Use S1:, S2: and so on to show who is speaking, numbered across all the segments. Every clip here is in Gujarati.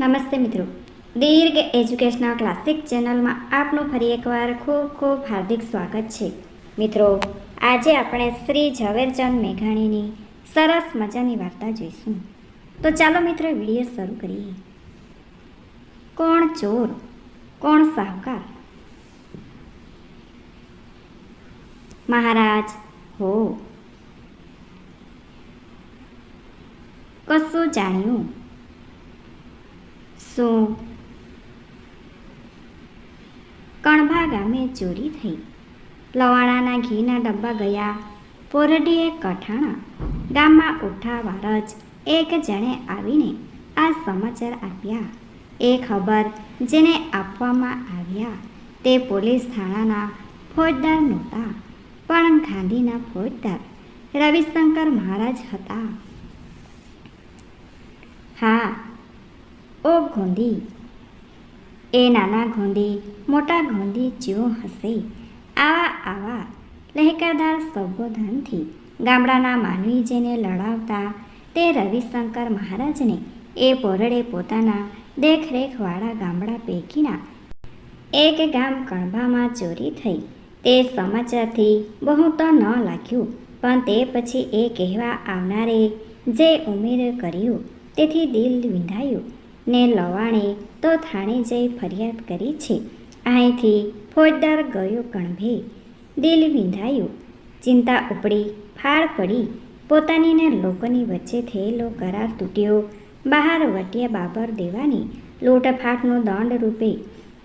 S1: નમસ્તે મિત્રો. દીર્ઘ એજ્યુકેશનલ ક્લાસિક ચેનલમાં આપનું ફરી એકવાર ખૂબ ખૂબ હાર્દિક સ્વાગત છે. મિત્રો, આજે આપણે શ્રી ઝવેરચંદ મેઘાણીની સરસ મજાની વાર્તા જોઈશું. તો ચાલો મિત્રો વીડિયો શરૂ કરીએ. કોણ ચોર? કોણ સાહુકાર? મહારાજ, હો. કશું જાણ્યું? શું કણભા ગામે ચોરી થઈ. લવાણાના ઘીના ડબ્બા ગયા. પોરડીએ કઠાણા. ગામમાં ઉઠા વારજ. એક જણે આવીને આ સમાચાર આપ્યા. એ ખબર જેને આપવામાં આવ્યા. તે પોલીસ થાણાના ફોજદાર નહોતા, પણ ગાંધીના ફોજદાર રવિશંકર મહારાજ હતા. હા ઓ ગોંધી એ નાના ગોંધી મોટા ગોંધી જેવો હશે. આવા આવા લહેકાદાર સંબોધનથી ગામડાના માનવી જેને લડાવતા તે રવિશંકર મહારાજને એ પોરડે પોતાના દેખરેખવાળા ગામડા પૈકીના એક ગામ કણભામાં ચોરી થઈ. તે સમાચારથી બહુ તો ન લાગ્યું, પણ તે પછી એ કહેવા આવનારે જે ઉમેર કર્યું, તેથી દિલ વિંધાયું. ને લવાણે તો થાણે જઈ ફરિયાદ કરી છે. અહીંથી ફોજદાર ગયો કણભે. દિલ વિંધાયું. ચિંતા ઉપડી ફાળ પડી. પોતાની ને લોકોની વચ્ચે થયેલો કરાર તૂટ્યો. બહાર વટિયા બાબર દેવાની લૂંટફાટનો દંડ રૂપે.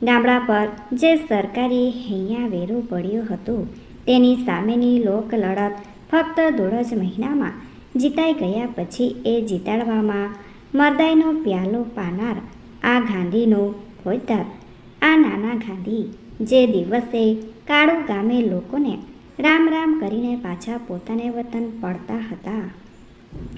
S1: ગામડા પર જે સરકારી હૈયા વેરો પડ્યો હતો, તેની સામેની લોક લડત ફક્ત દોઢ જ મહિનામાં જીતાઈ ગયા પછી એ જીતાડવામાં મરદાઈનો પ્યાલો પાનાર આ ગાંધીનો ફોજદાર આ નાના ગાંધી જે દિવસે કાળુ ગામે લોકોને રામ રામ કરીને પાછા પોતાને વતન પડતા હતા.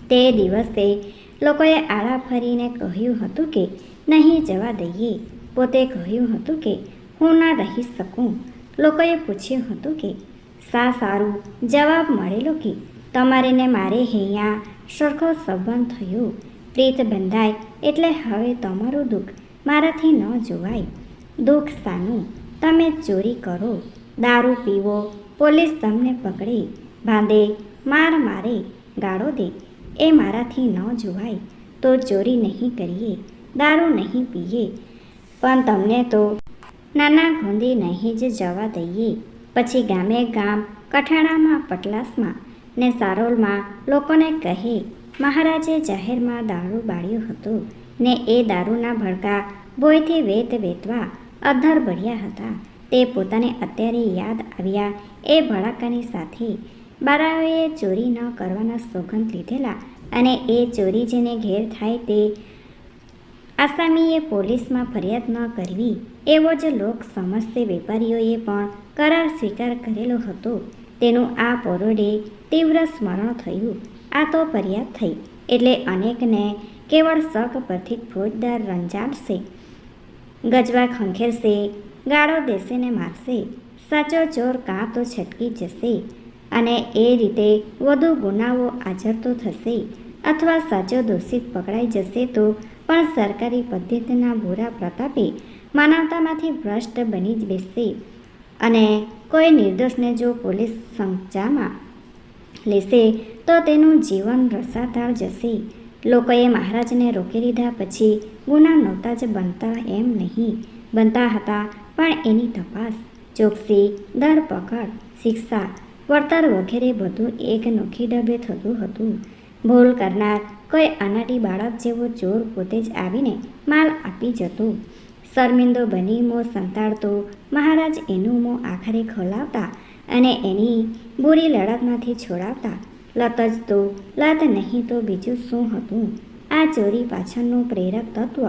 S1: તે દિવસે લોકોએ આળા ફરીને કહ્યું હતું કે, નહીં જવા દઈએ. પોતે કહ્યું હતું કે, હું ના રહી શકું. લોકોએ પૂછ્યું હતું કે સા સારું? જવાબ મળેલો કે તમારે ને મારે હૈયા સરખો સંબંધ થયો? પ્રીત બંધાય એટલે હવે તમારું દુઃખ મારાથી ન જોવાય. દુઃખ સાનું, તમે ચોરી કરો. દારૂ પીવો, પોલીસ તમને પકડે બાંધે માર મારે, ગાળો દે, એ મારાથી ન જોવાય. તો ચોરી નહીં કરીએ, દારૂ નહીં પીએ. પણ તમને તો નાના ગોંધી નહીં જ જવા દઈએ. પછી ગામે ગામ, કઠાણામાં, પટલાસમાં ને સારોલમાં લોકોને કહે મહારાજે જાહેરમાં દારૂ બાળ્યું હતું ને એ દારૂના ભડકા ભોયથી વેત વેતવા અધર ભળ્યા હતા. તે પોતાને અત્યારે યાદ આવ્યા એ ભડાકાની સાથે બારાઓએ ચોરી ન કરવાના સોગંદ લીધેલા અને એ ચોરી જેને ઘેર થાય તે આસામીએ પોલીસમાં ફરિયાદ ન કરવી એવો જ લોક સમસ્તે વેપારીઓએ પણ કરાર સ્વીકાર કરેલો હતો. તેનું આ પરોડે તીવ્ર સ્મરણ થયું. આ તો પર્યાપ્ત થઈ. એટલે અનેકને કેવળ શક પરથી ફોજદાર રંજાડશે. ગજવા ખંખેરશે, ગાળો દેશે ને મારશે, સાચો ચોર કાં તો છટકી જશે અને એ રીતે વધુ ગુનાઓ આચરતો થશે અથવા સાચો દોષિત પકડાઈ જશે તો પણ સરકારી પદ્ધતિના ભૂરા પ્રતાપે માનવતામાંથી ભ્રષ્ટ બની જ બેસશે. અને કોઈ નિર્દોષને જો પોલીસ સંચામાં લેશે તો તેનું જીવન રસાતાળ જશે. લોકોએ મહારાજને રોકી લીધા પછી ગુના નહોતા જ બનતા એમ નહીં. બનતા હતા, પણ એની તપાસ, ચોકસી, ધરપકડ, શિક્ષા, વળતર વગેરે બધું એક નોખી ડબે થતું હતું. ભૂલ કરનાર કોઈ અનાટી બાળક જેવો ચોર પોતે જ આવીને માલ આપી જતો. શર્મિંદો બની મો સંતાડતો, મહારાજ એનું મોં આખરે ખોલાવતા અને એની બુરી લડતમાંથી છોડાવતા, લત જ તો, લત નહીં તો બીજું શું હતું? આ ચોરી પાછળનું પ્રેરક તત્વ.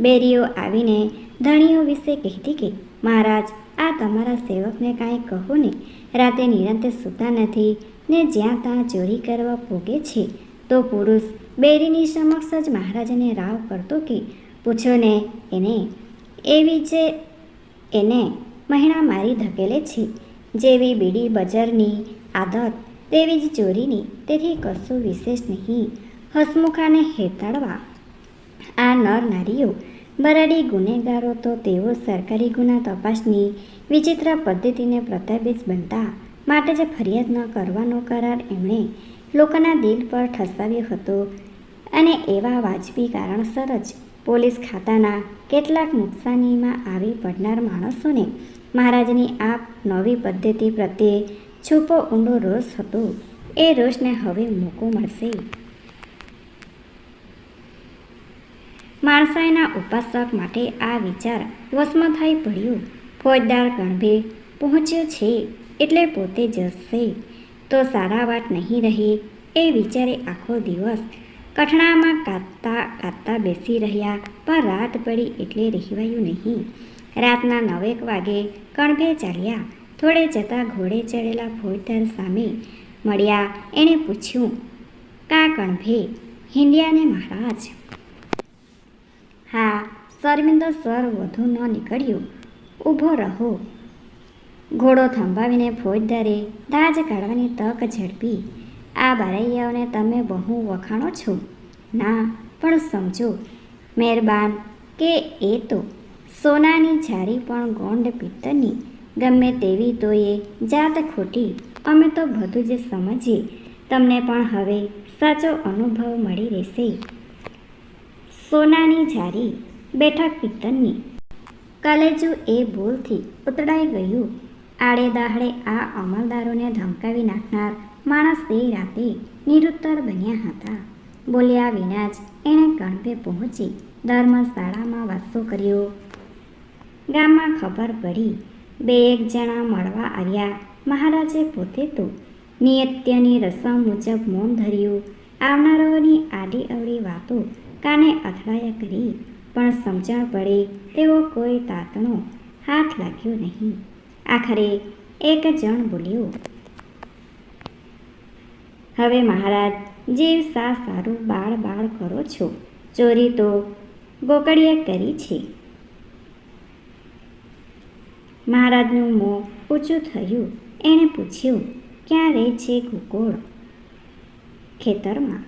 S1: બેરીઓ આવીને ધણીઓ વિશે કહેતી કે, મહારાજ, આ તમારા સેવકને કાંઈ કહો ને. રાતે નિરંતર સૂતા નથી ને જ્યાં ત્યાં ચોરી કરવા પોગે છે. તો પુરુષ બેરીની સમક્ષ જ મહારાજને રાવ કરતો કે, પૂછો ને, એને એવી જે, એને મહિણા મારી ધકેલે છે. જેવી બીડી બજારની આદત, તેવી જ ચોરીની. તેથી કશું વિશેષ નહીં. હસમુખાને હેતાડવા. આ નર નારીઓ, બરાડી ગુનેગારો તો તેઓ સરકારી ગુના તપાસની વિચિત્ર પદ્ધતિને પ્રતાપિત બનતા માટે જ ફરિયાદ ન કરવાનો કરાર એમણે લોકોના દિલ પર ઠસાવ્યો હતો. અને એવા વાજબી કારણસર જ પોલીસ ખાતાના કેટલાક નુકસાનીમાં આવી પડનાર માણસોને મહારાજની આ નવી પદ્ધતિ પ્રત્યે છૂપો ઊંડો રોષ હતો. એ રોષને હવે મોકો મળશે. માણસાઈના ઉપાસક માટે આ વિચાર વશમાં થઈ પડ્યો. ફોજદાર ગણભે પહોંચ્યો છે એટલે પોતે જશે. તો સારા વાત નહીં રહે એ વિચારે આખો દિવસ કઠણામાં કાતા કાતા બેસી રહ્યા. પણ રાત પડી એટલે રહેવાયું નહીં. રાતના નવેક વાગે કણભે ચાલ્યા થોડે જતાં ઘોડે ચડેલા ફોજદાર સામે મળ્યા. એણે પૂછ્યું, કા કણભે? હિંડિયાને મહારાજ. હા, શર્મિંદો સ્વર વધુ ન નીકળ્યો. ઊભો રહો. ઘોડો થંભાવીને ફોજદારે દાજ કાઢવાની તક ઝડપી. આ બારૈયાઓને તમે બહુ વખાણો છો. ના, પણ સમજો, મહેરબાન, કે એ તો સોનાની જારી પણ ગોંડ પિત્તરની ગમે તેવી તો એ જાત ખોટી. અમે તો બધું જ સમજીએ. તમને પણ હવે સાચો અનુભવ મળી રહેશે. સોનાની જારી બેઠક પિત્તરની કલેજુ એ ભૂલથી ઉતડાઈ ગયું. આડે દાહડે આ અમલદારોને ધમકાવી નાખનાર માણસ તે રાતે નિરુત્તર બન્યા હતા. બોલ્યા વિના જ એણે કણપે પહોંચી. ધર્મશાળામાં વાસો કર્યો. ગામમાં ખબર પડી. બે એક જણા મળવા આવ્યા. મહારાજે પોતે તો નિયત્યની રસમ મુજબ મૌન ધર્યું. આવનારાઓની આડી અવડી વાતો કાને અથડાયા કરી? પણ સમજણ પડે તેવો કોઈ તાતણો હાથ લાગ્યો નહીં. આખરે એક જણ બોલ્યો, હવે મહારાજ, જીવ સા સારું બાળ બાળ કરો છો. ચોરી તો ગોકળીએ કરી છે. મહારાજનું મોં ઊંચું થયું. એણે પૂછ્યું ક્યાં રહે છે ગોકુળ? ખેતરમાં.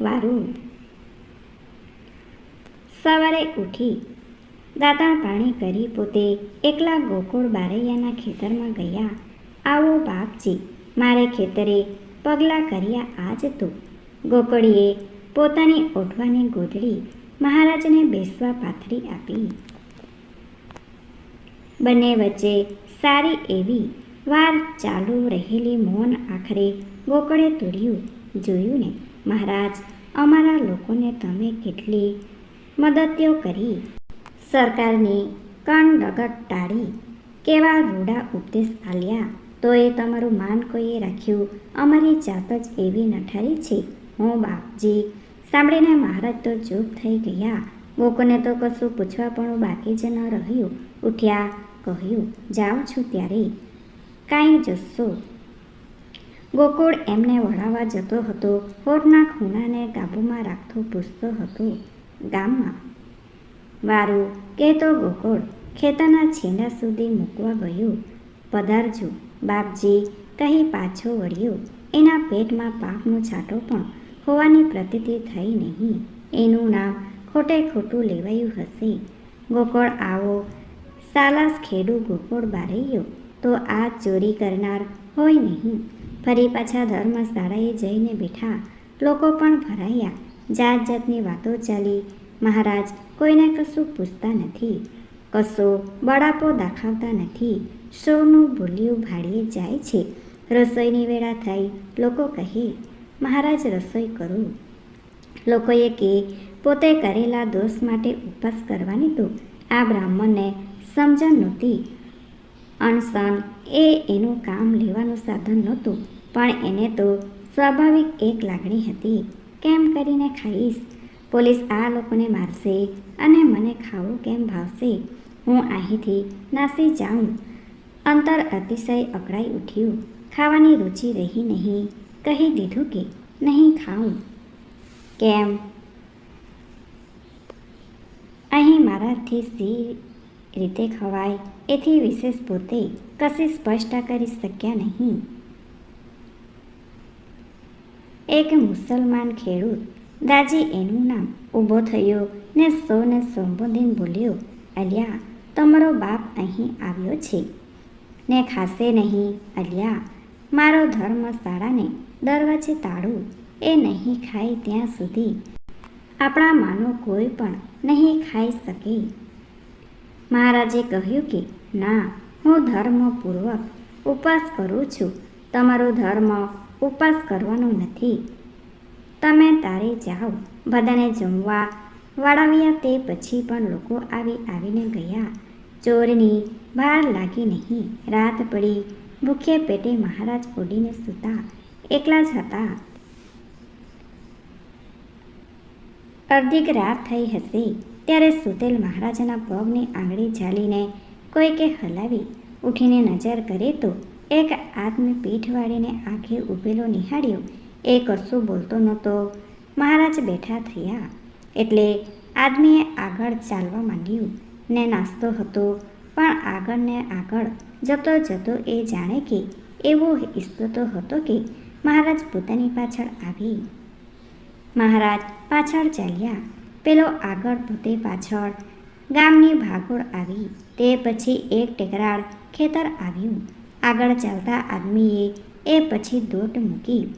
S1: વારું. સવારે ઉઠી. દાંતણ પાણી કરી પોતે એકલા ગોકુળ બારૈયાના ખેતરમાં ગયા. આવો બાપજી, મારે ખેતરે પગલાં કર્યા આજ તો. ગોકળીએ પોતાની ઓઢવાની ગોદડી મહારાજને બેસવા પાથરી આપી. બંને વચ્ચે સારી એવી વાર ચાલુ રહેલી મૌન આખરે ગોકળે તોડ્યું. જોયું ને, મહારાજ, અમારા લોકોને તમે કેટલી મદદીઓ કરી. સરકારની કણ ડગટ ટાળી કેવા રૂડા ઉપદેશ આલ્યા. તો એ તમારું માન કોઈએ રાખ્યું? અમારી જાત જ એવી નઠારી છે. હું બાપજી, સાંભળીને મહારાજ તો ચૂપ થઈ ગયા. ગોકુને તો કશું પૂછવા પણ બાકી જ ન રહ્યું. ઉઠ્યા કહ્યું, જાઉં છું ત્યારે કાંઈ જશો. ગોકુળ એમને વળાવવા જતો હતો. હોઠના ખૂણાને કાબૂમાં રાખતો પૂછતો હતો, ગામમાં? વારું, કહેતો ગોકુળ, ખેતરના છેડા સુધી મૂકવા ગયો. પધારજો, બાપજી, કહી પાછો વળ્યો. એના પેટમાં પાપનો છાંટો પણ હોવાની પ્રતીતિ થઈ નહીં. એનું નામ ખોટે ખોટું લેવાયું હશે. ગોકળ, આવો સાલાસ ખેડૂ ગોકુળ બારૈયો તો આ ચોરી કરનાર હોય નહીં. ફરી પાછા ધર્મશાળાએ જઈને બેઠા. લોકો પણ ભરાયા. જાત જાતની વાતો ચાલી. મહારાજ કોઈને કશું પૂછતા નથી. કશો બળાપો દાખવતા નથી. સૌનું ભૂલ્યું ભાડીએ જાય છે. રસોઈની વેળા થઈ. લોકો કહે, મહારાજ, રસોઈ કરો. લોકોએ કે, પોતે કરેલા દોષ માટે ઉપવાસ કરવાની તો આ બ્રાહ્મણને સમજણ નહોતી અણસન એ એનું કામ લેવાનું સાધન નહોતું, પણ એને તો સ્વાભાવિક એક લાગણી હતી. કેમ કરીને ખાઈશ? પોલીસ આ લોકોને મારશે અને મને ખાવું કેમ ભાવશે? હું અહીંથી નાસી જાઉં. અંતર અતિશય અકળાઈ ઉઠ્યું. ખાવાની રુચિ રહી નહીં. કહી દીધું કે, નહીં ખાઉં. કેમ? અહીં મારાથી સી રીતે ખવાય, એથી વિશેષ પોતે કશી સ્પષ્ટ કરી શક્યા નહીં. એક મુસલમાન ખેડૂત દાજી એનું નામ ઊભો થયો ને સૌને સંબોધીને બોલ્યો, અલ્યા, તમારો બાપ અહીં આવ્યો છે. ને ખાશે નહીં, અલ્યા, મારો ધર્મ શાળાને દરવાજે તાળું એ નહીં ખાય ત્યાં સુધી આપણા માનો કોઈ પણ નહીં ખાઈ શકે. મહારાજે કહ્યું કે, ના, હું ધર્મપૂર્વક ઉપવાસ કરું છું. તમારો ધર્મ ઉપવાસ કરવાનો નથી. તમે તારે જાઓ. બધાને જમવા વાળાવ્યા તે પછી પણ લોકો આવી આવીને ગયા. ચોરની ભાર લાગી નહીં. રાત પડી. ભૂખે પેટે મહારાજ ઓડીને સૂતા. એકલા જ હતા. અર્ધિક રાત થઈ હશે. ત્યારે સુતેલ મહારાજના પગની આંગળી ઝાલીને કોઈકે હલાવી ઉઠીને નજર કરે તો એક આદમી પીઠ વાળીને આંખે ઊભેલો નિહાળ્યો. એ કશું બોલતો નહોતો. મહારાજ બેઠા થયા. એટલે આદમીએ આગળ ચાલવા માંડ્યું ને નાસ્તો હતો. પણ આગળ ને આગળ જતો જતો એ જાણે કે એવો ઈચ્છતો હતો કે મહારાજ પોતાની પાછળ આવી. મહારાજ પાછળ ચાલ્યા. પેલો આગળ પોતે પાછળ. ગામની ભાગોળ આવી, તે પછી એક ટેકરાળ ખેતર આવ્યું. આગળ ચાલતા આદમીએ એ પછી દોટ મૂકી.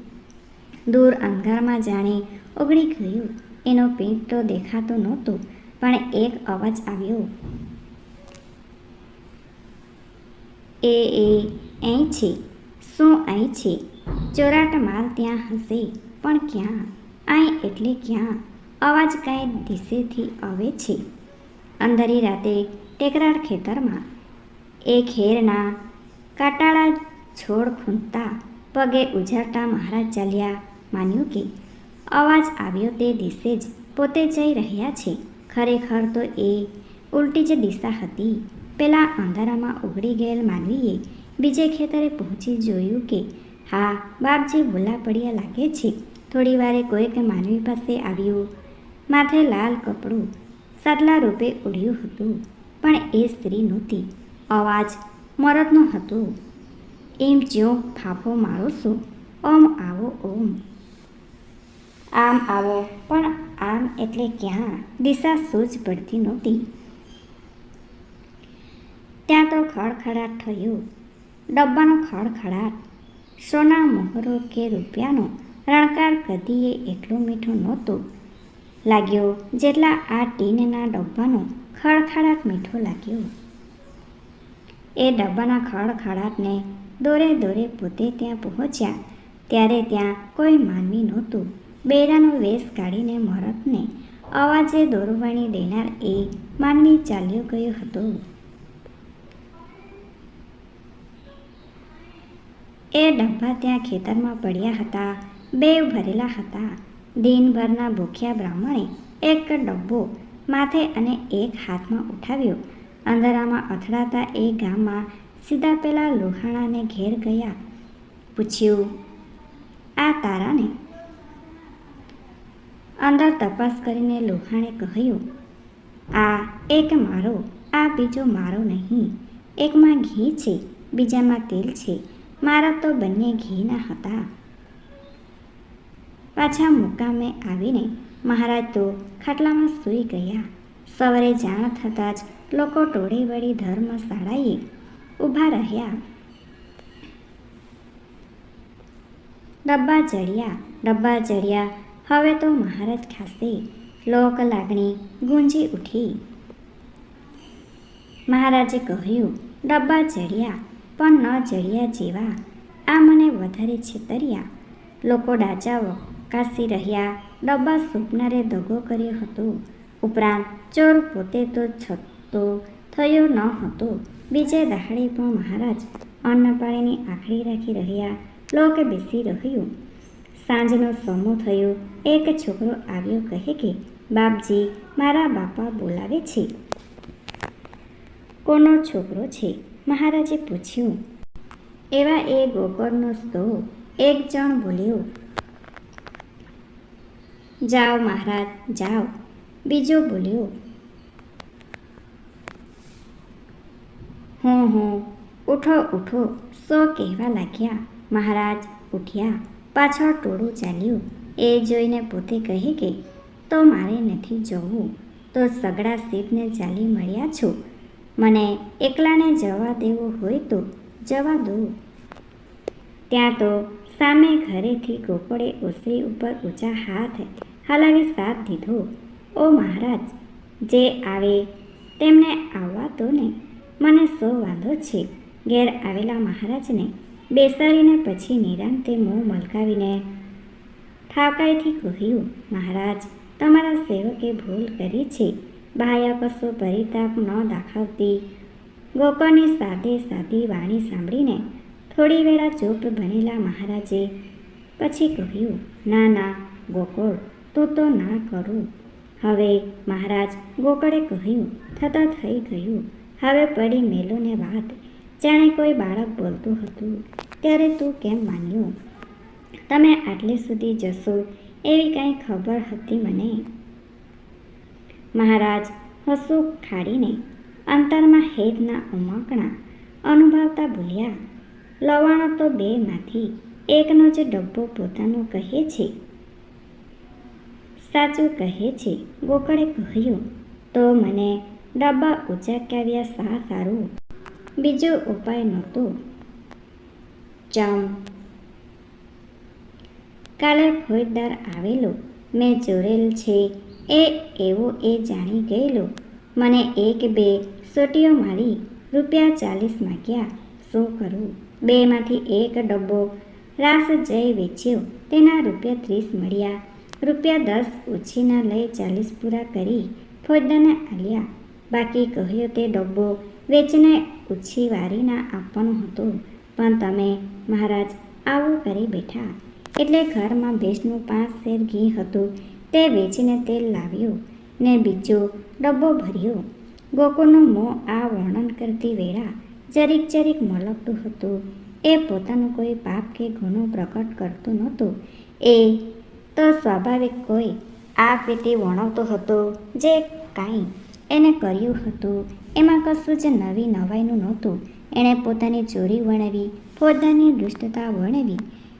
S1: દૂર અંધારમાં જાણે ઓગળી ગયું. એનો પીંટ તો દેખાતો નહોતો, પણ એક અવાજ આવ્યો. એ એ, અહીં છે. શું અહીં છે? ચોરાટ માલ ત્યાં હશે, પણ ક્યાં? અહીં એટલે ક્યાં? અવાજ કાંઈ દિશેથી આવે છે. અંધારી રાતે ટેકરાળ ખેતરમાં એ ખેરના કાટાળા છોડ ખૂંદતા પગે ઉજાડતા મહારાજ ચાલ્યા માન્યું કે અવાજ આવ્યો તે દિશે જ પોતે જઈ રહ્યા છે. ખરેખર તો એ ઉલટી જ દિશા હતી. પેલા અંધારામાં ઉઘડી ગયેલ માનવીએ બીજે ખેતરે પહોંચી જોયું કે, હા, બાપજી ભૂલા પડ્યા લાગે છે. થોડી વારે કોઈક માનવી પાસે આવ્યું. માથે લાલ કપડું સાદલા રૂપે ઉડ્યું હતું. પણ એ સ્ત્રી નહોતી. અવાજ મરદનો હતો. એમ જ્યો ફાફો મારો છો ઓમ આવો ઓમ. આમ આવો, પણ આમ એટલે ક્યાં? દિશા સૂઝ પડતી નહોતી. ત્યાં તો ખડખડાટ થયો. ડબ્બાનો ખડખડાટ. સોના મોહરો કે રૂપિયાનો? રણકાર કદીએ એટલો મીઠો નહોતો. લાગ્યો જેટલા આ ટીનના ડબ્બાનો ખડખડાટ મીઠો લાગ્યો. એ ડબ્બાના ખડખડાટને દોરે દોરે પોતે ત્યાં પહોંચ્યા. ત્યારે ત્યાં કોઈ માનવી નહોતું. બેડાનો વેશ કાઢીને મરતને અવાજે દોરવાણી દેનાર એ માનવી ચાલ્યો ગયો હતો. એ ડબ્બા ત્યાં ખેતરમાં પડ્યા હતા. બે ભરેલા હતા. દિનભરના ભૂખ્યા બ્રાહ્મણે એક ડબ્બો માથે અને એક હાથમાં ઉઠાવ્યો. અંધારામાં અથડાતા એ ગામમાં સીધા પેલા લોહાણાને ઘેર ગયા. પૂછ્યું, આ તારાને? અંદર તપાસ કરીને લોહાણે કહ્યું, આ એક મારો, આ બીજો મારો નહીં. એકમાં ઘી છે, બીજામાં તેલ છે. મારા તો બંને ઘીના હતા. પાછા મુકામે આવીને મહારાજ તો ખાટલામાં સૂઈ ગયા. સવારે જાણ થતાં જ લોકો ટોળે વળી ધર્મશાળાએ ઊભા રહ્યા. ડબ્બા ચડ્યા ડબ્બા ચડ્યા. હવે તો મહારાજ ખાશે લોક લાગણી ગુંજી ઉઠી. મહારાજે કહ્યું, ડબ્બા ચડ્યા, પણ ન ચડ્યા જેવા. આ મને વધારે છેતર્યા. લોકો ડાચા વકાસી રહ્યા ડબ્બા સૂપનારે દગો કર્યો હતો. ઉપરાંત ચોર પોતે તો છતો થયો ન હતો. બીજે દહાડે પણ મહારાજ અન્નપાળીની આખડી રાખી રહ્યા લોક બેસી રહ્યું. સાંજનો સમૂહ થયો. એક છોકરો આવ્યો કહે કે, બાપજી, મારા બાપા બોલાવે છે. કોનો છોકરો છે? મહારાજે પૂછ્યું. એવા એ ગોકળનો સ્તો એક જણ બોલ્યો જાઓ મહારાજ, જાઓ. બીજો બોલ્યો, હું હું, ઉઠો ઉઠો. સો કહેવા લાગ્યા. મહારાજ ઉઠ્યા. પાછળ ટોળું ચાલ્યું. એ જોઈને પોતે કહે કે, તો મારે નથી જવું. તો સગડા સીધને ચાલી મળ્યા છો. મને એકલાને જવા દેવું હોય તો જવા દો. ત્યાં તો સામે ઘરેથી ગોપળે ઓસરી ઉપર ઊંચા હાથ હલાવી સાથ દીધો. ઓ મહારાજ, જે આવે તેમને આવવા તો ને. મને સો વાંધો છે. ઘેર આવેલા મહારાજને બેસાડીને પછી નિરાંતે મોં મલકાવીને ઠાકાઈથી કહ્યું, મહારાજ, તમારા સેવકે ભૂલ કરી છે. બાયા કશો પરિતાપ ન દાખવતી. ગોકળની સાદે સાદી વાણી સાંભળીને થોડી વેળા ચૂપ બનેલા મહારાજે પછી કહ્યું, ના ના, ગોકળ તું તો ના કરો. હવે મહારાજ ગોકળે કહ્યું, થતાં થઈ ગયું. હવે પડી મેલોને વાત. જાણે કોઈ બાળક બોલતું હતું. ત્યારે તું કેમ માન્યું તમે આટલે સુધી જશો એવી કાંઈ ખબર હતી મને? મહારાજ હસું ખાડીને અંતરમાં હેતના ઉમકણા અનુભવતા ભૂલ્યા લવાણો તો બેમાંથી. એકનો જ ડબ્બો પોતાનો કહે છે. સાચું કહે છે ગોકળે કહ્યું, તો મને ડબ્બા ઉચાક્યાવ્યા સા સારું? બીજો ઉપાય નહોતો. ચમ. કાલે ફોજદાર આવેલો, મેં જોરેલ છે, એ એવો એ જાણી ગયેલો. મને એક બે સોટીઓ મારી રૂપિયા ચાલીસ માગ્યા. શું કરું? બેમાંથી એક ડબ્બો રાસ જઈ વેચ્યો, તેના રૂપિયા ત્રીસ મળ્યા. રૂપિયા દસ ઓછીના લઈ ચાલીસ પૂરા કરી ફોજદારને આલ્યા. બાકી કહ્યો તે ડબ્બો વેચીને ઓછી વારીના આપવાનો હતો. પણ તમે મહારાજ આવું કરી બેઠા. એટલે ઘરમાં ભેંસનું પાંચ શેર ઘી હતું. તે વેચીને તેલ લાવ્યું ને બીજો ડબ્બો ભર્યો. ગોકુળનું મોં આ વર્ણન કરતી વેળા જરીક જરીક મલકતું હતું. એ પોતાનું કોઈ પાપ કે ગુનો પ્રકટ કરતું નહોતું. એ તો સ્વાભાવિક કોઈ આ પેટી વર્ણવતો હતો જે કાંઈ એને કર્યું હતું. એમાં કશું જ નવી નવાઈનું નહોતું. એણે પોતાની ચોરી વર્ણવી પોતાની દુષ્ટતા વર્ણવી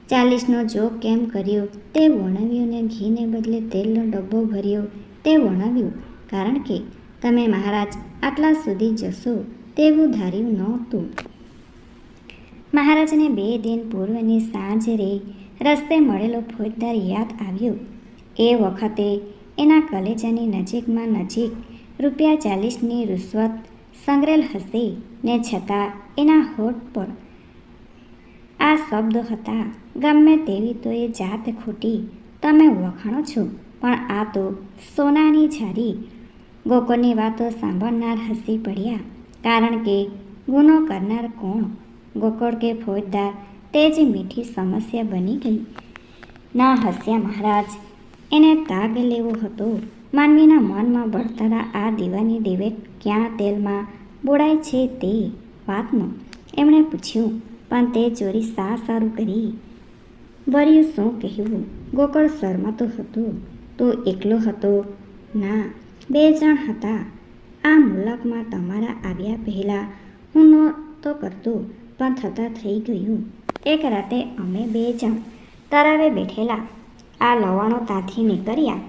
S1: ચાલીસનો જોગ કેમ કર્યો? તે વર્ણવ્યું ને ઘીને બદલે તેલનો ડબ્બો ભર્યો. તે વર્ણવ્યું કારણ કે તમે મહારાજ આટલા સુધી જશો તેવું ધાર્યું નહોતું. મહારાજને બે દિન પૂર્વની સાંજ રે રસ્તે મળેલો ફોજદાર યાદ આવ્યો. એ વખતે એના કલેજાની નજીકમાં નજીક રૂપિયા ચાલીસની રૂશ્વત સંગ્રેલ હશે ને છતાં એના હોઠ પર આ શબ્દ હતા. ગમે તેવી તો એ જાત ખોટી તમે વખાણો છો, પણ આ તો સોનાની જારી. ગોકળની વાતો સાંભળનાર હસી પડ્યા. કારણ કે ગુનો કરનાર કોણ? ગોકળ કે ફોજદાર તે જ મીઠી સમસ્યા બની ગઈ. ના હસ્યા મહારાજ, એને તાગ લેવો હતો. માનવીના મનમાં બળતરા આ દીવાની દેવેટ ક્યાં તેલમાં બોળાય છે તે વાતનું એમણે પૂછ્યું, પણ તે ચોરી સા સારું કરી? વર્યું શું કહેવું? ગોકળ શરમાતો હતો. તો એકલો હતો? ના, બે જણ હતા. આ મુલાકમાં તમારા આવ્યા પહેલાં હું નહોતો કરતો, પણ થતાં થઈ ગયું. એક રાતે અમે બે જણ તરાવે બેઠેલા આ લવાણો ત્યાંથી નીકળ્યા.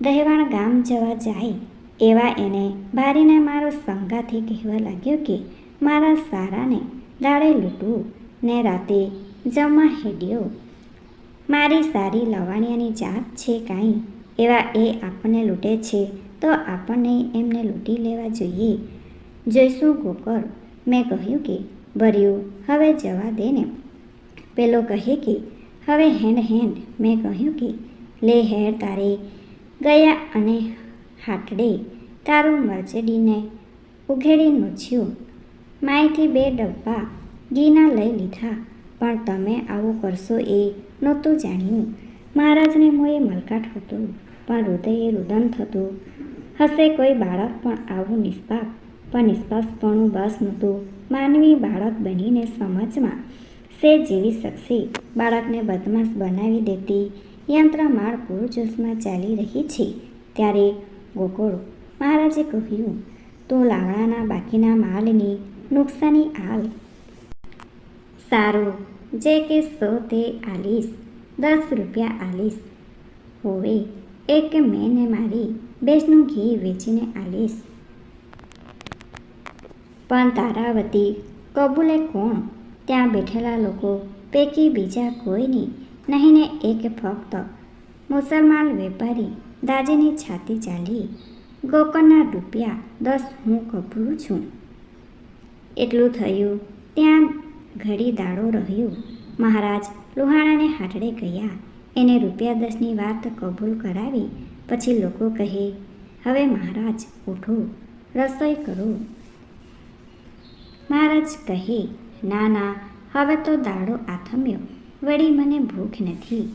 S1: દહેવાણ ગામ જવા જાય એવા એને બારીને મારો સંગાથી કહેવા લાગ્યો કે મારા સારાને દાડે લૂંટવું ને રાતે જમવા હેડ્યો. મારી સારી લવાણિયાની જાત છે કાંઈ, એવા એ આપણને લૂંટે છે તો આપણને એમને લૂંટી લેવા જોઈએ. જોઈશું ગોકર મેં કહ્યું કે ભર્યું. હવે જવા દે ને. પેલો કહે કે, હવે હેન્ડ હેન્ડ મેં કહ્યું કે, લે હેડ તારે. ગયા અને હાટડે તારું મર્ચડીને ઉઘેડી મૂછ્યું. માયથી બે ડબ્બા ઘીના લઈ લીધા. પણ તમે આવું કરશો એ નહોતું જાણ્યું. મહારાજને મોએ મલકાટ હતું, પણ હૃદયે રુદન થતું. હશે કોઈ બાળક પણ આવું નિષ્પાપ પણ નિષ્પાસપણું બસ નહોતું માનવી બાળક બનીને સમજમાં સે જીવી શકશે બાળકને બદમાશ બનાવી દેતી. યંત્રમાળ પૂરજોશમાં ચાલી રહી છે. ત્યારે ગોકુળ મહારાજે કહ્યું, તું લાવણાના બાકીના માલની નુકસાની આલ. સારું, જે કે સો તે આલીશ, દસ રૂપિયા આલીશ. હોવે, એક મેને મારી બેસનું ઘી વેચીને આલીશ. પણ તારાવતી, કબૂલે કોણ? ત્યાં બેઠેલા લોકો પૈકી બીજા કોઈની નહીં ને એક ફક્ત મુસલમાન વેપારી દાજીની છાતી ચાલી ગોકળના રૂપિયા દસ હું કબૂલું છું. એટલું થયું, ત્યાં ઘડી દાડો રહ્યો. મહારાજ લુહાણાને હાટડે ગયા. એને રૂપિયા દસની વાત કબૂલ કરાવી. પછી લોકો કહે, હવે મહારાજ, ઉઠો, રસોઈ કરો. મહારાજ કહે ના ના હવે તો દાડો આથમ્યો વળી મને ભૂખ નથી.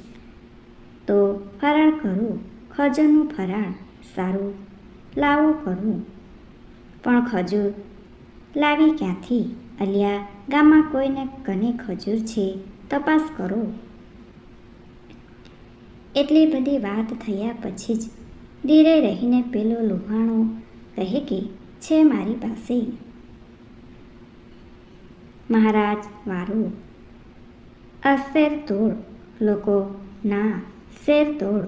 S1: તો ફરાળ કરું? ખજૂરનું ફરાળ? સારું. લાવો કરું. પણ ખજૂર? લાવી ક્યાંથી? અલિયા, ગામમાં કોઈને કને ખજૂર છે? તપાસ કરો. એટલી બધી વાત થયા પછી જ ધીરે રહીને પેલો લુહાણો કહે કે, છે મારી પાસે. મહારાજ વારું. આ તોડ, લોકો ના શેર તોડ.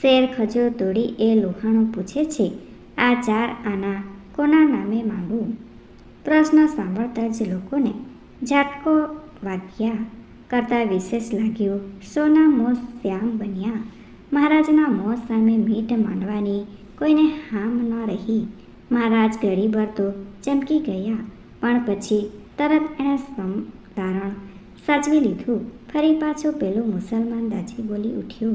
S1: શેર ખજો તોડી એ લોહાણું પૂછે છે, આ ચાર આના કોના નામે માંગું પ્રશ્ન સાંભળતા જ લોકોને ઝાટકો વાગ્યા કરતાં વિશેષ લાગ્યું, સોના મોં શ્યામ બન્યા. મહારાજના મોં સામે મીઠ માંડવાની કોઈને હામ ન રહી. મહારાજ ઘડીભર તો ચમકી ગયા. પણ પછી તરત એણે સમતારણ સાચવી લીધું. ફરી પાછો પેલું મુસલમાન દાજી બોલી ઉઠ્યો.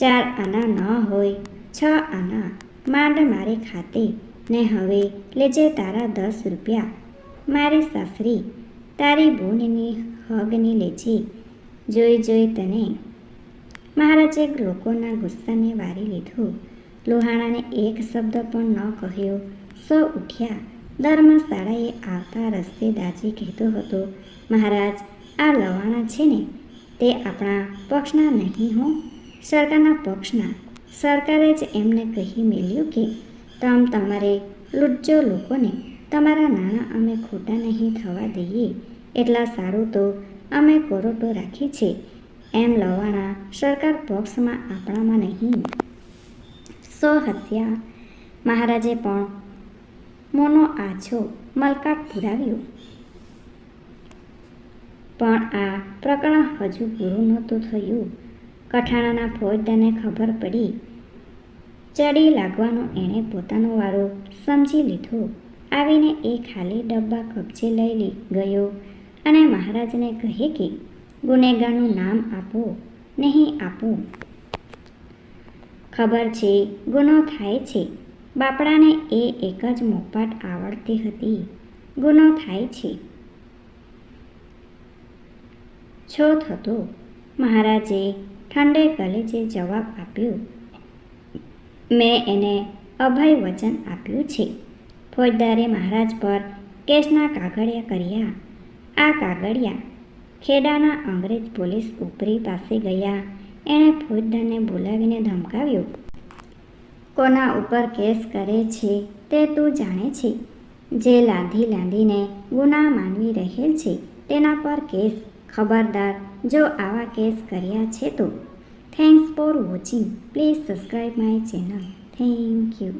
S1: ચાર આના ન હોય, છ આના માંડ મારે ખાતે. ને હવે લેજે તારા દસ રૂપિયા. મારી સાસરી, તારી બોનની હગની લેજે. જોઈ જોઈ તને મહારાજે લોકોના ગુસ્સાને વારી લીધું. લોહાણાને એક શબ્દ પણ ન કહ્યો. સો ઉઠ્યા. ધર્મશાળાએ આવતા રસ્તે દાજી કહેતો હતો, મહારાજ, આ લવાણા છે ને? તે આપણા પક્ષના નહીં હો. સરકારના પક્ષના. સરકારે જ એમને કહી મેલ્યું કે, તમ તમારે લૂંટજો લોકોને તમારા નાણાં અમે ખોટા નહીં થવા દઈએ. એટલા સારું તો અમે કોરોટો રાખી છે. એમ લવાણા સરકાર પક્ષમાં આપણામાં નહીં. સો હત્યા. મહારાજે પણ મોનો આછો મલકાટ પુરાવ્યો. પણ આ પ્રકરણ હજુ પૂરું નહોતું થયું. કઠાણાના ફોજદારને ખબર પડી. ચડી લાગવાનો એણે પોતાનો વારો સમજી લીધો. આવીને એ ખાલી ડબ્બા કબજે લઈ ગયો અને મહારાજને કહે કે, ગુનેગારનું નામ આપો, નહીં આપો. ખબર છે, ગુનો થાય છે. બાપડાને એ એક જ મોપાટ આવડતી હતી. ગુનો થાય છે. છો થતો મહારાજે ઠંડે કલેજે જવાબ આપ્યો. મેં એને અભય વચન આપ્યું છે. ફોજદારે મહારાજ પર કેસના કાગળિયા કર્યા. આ કાગળિયા ખેડાના અંગ્રેજ પોલીસ ઉપરી પાસે ગયા. એણે ફોજદારને બોલાવીને ધમકાવ્યો. કોના ઉપર કેસ કરે છે તે તું જાણે છે. જે લાંધી લાંધીને ગુના માનવી રહેલ છે તેના પર કેસ. ખબરદાર, જો આવા કેસ કર્યા છે તો. Thanks for watching please subscribe my channel thank you